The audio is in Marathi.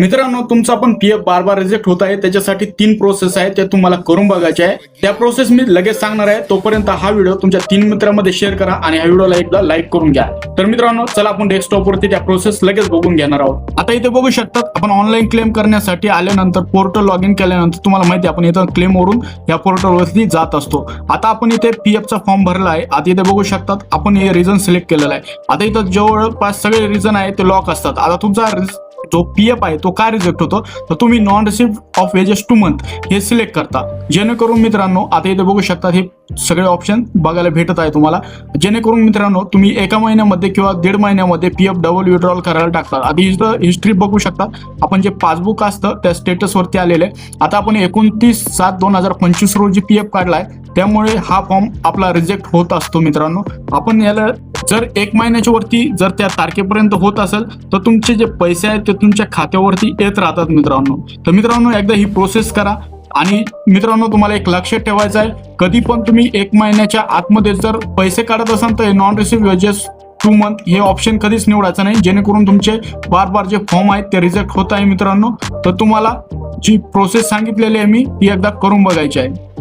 मित्रांनो तुमचा पण पी एफ बार बार रिजेक्ट होत आहे. त्याच्यासाठी तीन प्रोसेस आहे ते तुम्हाला करून बघायचे आहे. त्या प्रोसेस मी लगेच सांगणार आहे. तोपर्यंत हा व्हिडिओ तुमच्या तीन मित्रांमध्ये शेअर करा आणि हा व्हिडिओला एकदा लाईक करून घ्या. तर मित्रांनो चला आपण डेस्कटॉप वरती त्या प्रोसेस लगेच बघून घेणार आहोत. आता इथे बघू शकतात आपण ऑनलाईन क्लेम करण्यासाठी आल्यानंतर पोर्टल लॉग इन केल्यानंतर तुम्हाला माहिती आहे आपण इथं क्लेम वरून या पोर्टल वरती जात असतो. आता आपण इथे पी एफचा फॉर्म भरला आहे. आता इथे बघू शकतात आपण हे रिझन सिलेक्ट केलेलं आहे. आता इथं जवळपास सगळे रिझन आहे ते लॉक असतात. आता तुमचा जो पी एफ आहे तो काय रिजेक्ट होतो? तर तुम्ही non receipt of wages two month हे सिलेक्ट करता. जेणेकरून मित्रांनो आता इथे बघू शकता हे सगळे ऑप्शन बघायला भेटत आहे तुम्हाला. जेणेकरून मित्रांनो तुम्ही एका महिन्यामध्ये किंवा दीड महिन्यामध्ये पी एफ डबल विड्रॉल करायला टाकता. आधी इथं हिस्ट्री बघू शकता आपण जे पासबुक असतं त्या स्टेटसवरती आलेले आता आपण एकोणतीस सात दोन हजार पंचवीस रोजी पी एफ काढला आहे त्यामुळे हा फॉर्म आपला रिजेक्ट होत असतो मित्रांनो. आपण याला जर एक महिन्याच्या वरती जर त्या तारखेपर्यंत होत असेल तर तुमचे जे पैसे आहेत ते तुमच्या खात्यावरती येत राहतात मित्रांनो. तर मित्रांनो एकदा ही प्रोसेस करा. आणि मित्रांनो तुम्हाला एक लक्षात ठेवायचं आहे कधी पण तुम्ही एक महिन्याच्या आतमध्ये जर पैसे काढत असाल तर non receive wages two month हे ऑप्शन कधीच निवडायचं नाही. जेणेकरून तुमचे बार बार जे फॉर्म आहेत ते रिजेक्ट होत आहे मित्रांनो. तर तुम्हाला जी प्रोसेस सांगितलेली आहे मी ती एकदा करून बघायची आहे.